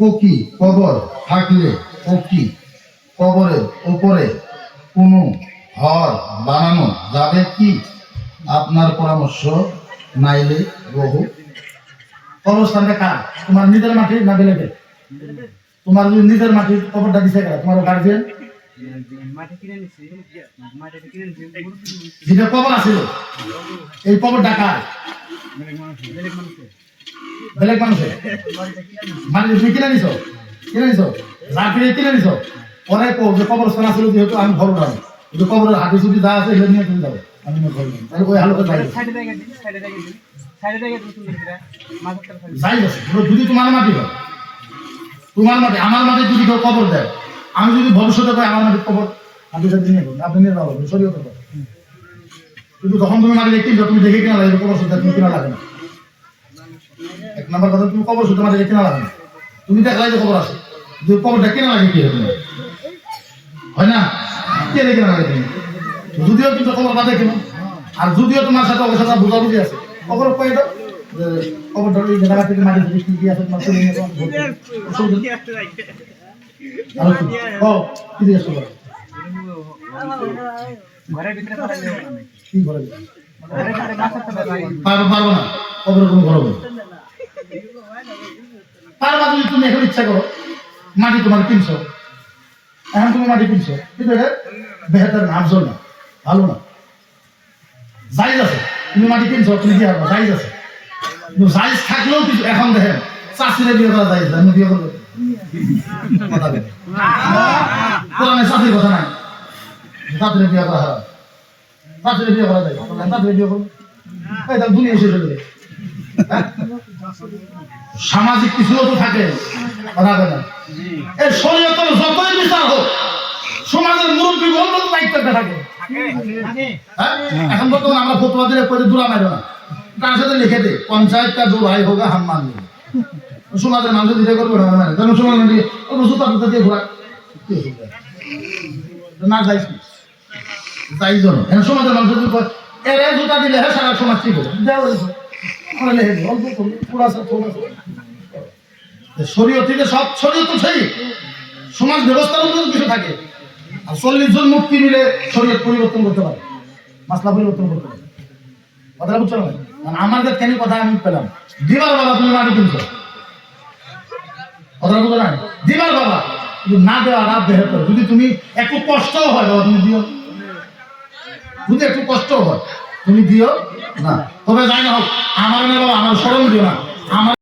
পকি, কবর থাকলে পকি কবরের উপরে কোনো ঘর বানানো যাবে কি? আপনার পরামর্শ নাইলে বহু। কবরস্থানটা কার? তোমার নিজের মাটি না বেলেগে তোমার যদি নিজের মাটির কবরটা দিছে কারা? তোমার নিছি যেটা কবর আছিল এই কবরটা কার? বেলেগ মানুষের বেলেগ মানুষের মাটিটা কিনে নিছি মানে তুমি কিনে নিছো? কিনে নিছো? রাত্রে কিনে নিছো? পরে কো যে কবরস্থান আছিল যেহেতু আমি ঘর উঠাবো কিন্তু কবরের হাতে যদি যা আছে এগুলো নিয়ে তুমি যাবে আমি ঘর। তাহলে ওই হালতে যাই। যাই যদি তোমার মাটি হয়। তোমার মাটি আমার মাটি যদি কেউ কবর দেয় আমি যদি ভবিষ্যতে পাই আমার মাটির কবর? আপনি সেটা নিয়ে আপনি নিয়ে যাব কথা কিন্তু তখন তুমি মাটি দেখতে তুমি দেখে কিনা লাগে কবর তুমি কিনা লাগে না। নম্বর কথা তুমি কবর মাটি দেখে কিনা লাগে তুমি দেখলাই যে খবর আছে যে কবরটা কেনা লাগে কি হয় না? কে দেখে না লাগে তুমি যদিও কিন্তু খবর বাদে কেন আর যদিও তোমার সাথে ওর সাথে বুঝাবুঝি আছে খবর কয়ে দাও যে খবরটা ওই জায়গা থেকে মাটি বৃষ্টি দিয়ে আছে তোমার কি? ও, কি জিজ্ঞেস করো? ঘরের ভিতরে না। কি লাগে পারব না খবরের কোনো ঘর হবে না। পারবা যদি তুমি এখন ইচ্ছা করো, মাটি তোমার কিনছো। এখন তুমি মাটি কিনছো। কিন্তু এটা বেহতার না আফজল না, ভালো না। জাইজ আছে, তুমি মাটি কিনছো, তুমি দিয়ে পারবা জাইজ আছে। জাইজ থাকলেও কিছু এখন দেখেন, চাষিরে বিয়ে করা জাইজ আমি বিয়ে করব। কোরআনে চাষির কথা নাই। চাষিরে বিয়ে করা হয় চাষিরে বিয়ে করা যায়। চাষিরে বিয়ে করব দুনিয়া শেষ হয়ে যাবে? সামাজিক কিছু তো থাকে। শরীয়তের যতই বিচার হোক, সমাজের মুরব্বী দায়িত্ব থাকে। হ্যাঁ? এখন বর্তমানে আমরা ফতুয়া দিলে দূরা না। তার সাথে লিখে দে? পঞ্চায়েত কা জো ভাই মান সমাজের মানুষ দিতে করবে না মানে। কারণ সমাজ ও জুতা দিয়ে ঘোরা? না সমাজের মানুষ এরে জুতা দিলে হ্যাঁ সারা সমাজ ঠিক হবে দেওয়া সেই। সমাজ ব্যবস্থার উপর কিছু থাকে। আর চল্লিশ জন মুক্তি মিলে পরিবর্তন করতে পারে। মাসলা পরিবর্তন করতে পারে। কথাটা বুঝছ না মানে কাছে কেন কথা আমি পেলাম? দিবার বাবা তুমি মাটি কিনছো কথাটা বুঝো না? দিবার বাবা। না দেওয়া রাত বেহতর যদি তুমি একটু কষ্টও হয়, বাবা তুমি দিও। যদি একটু কষ্টও হয়। তুমি দিও? না। তবে যাই না হোক আমার না আমার স্মরণ দিও না। আমার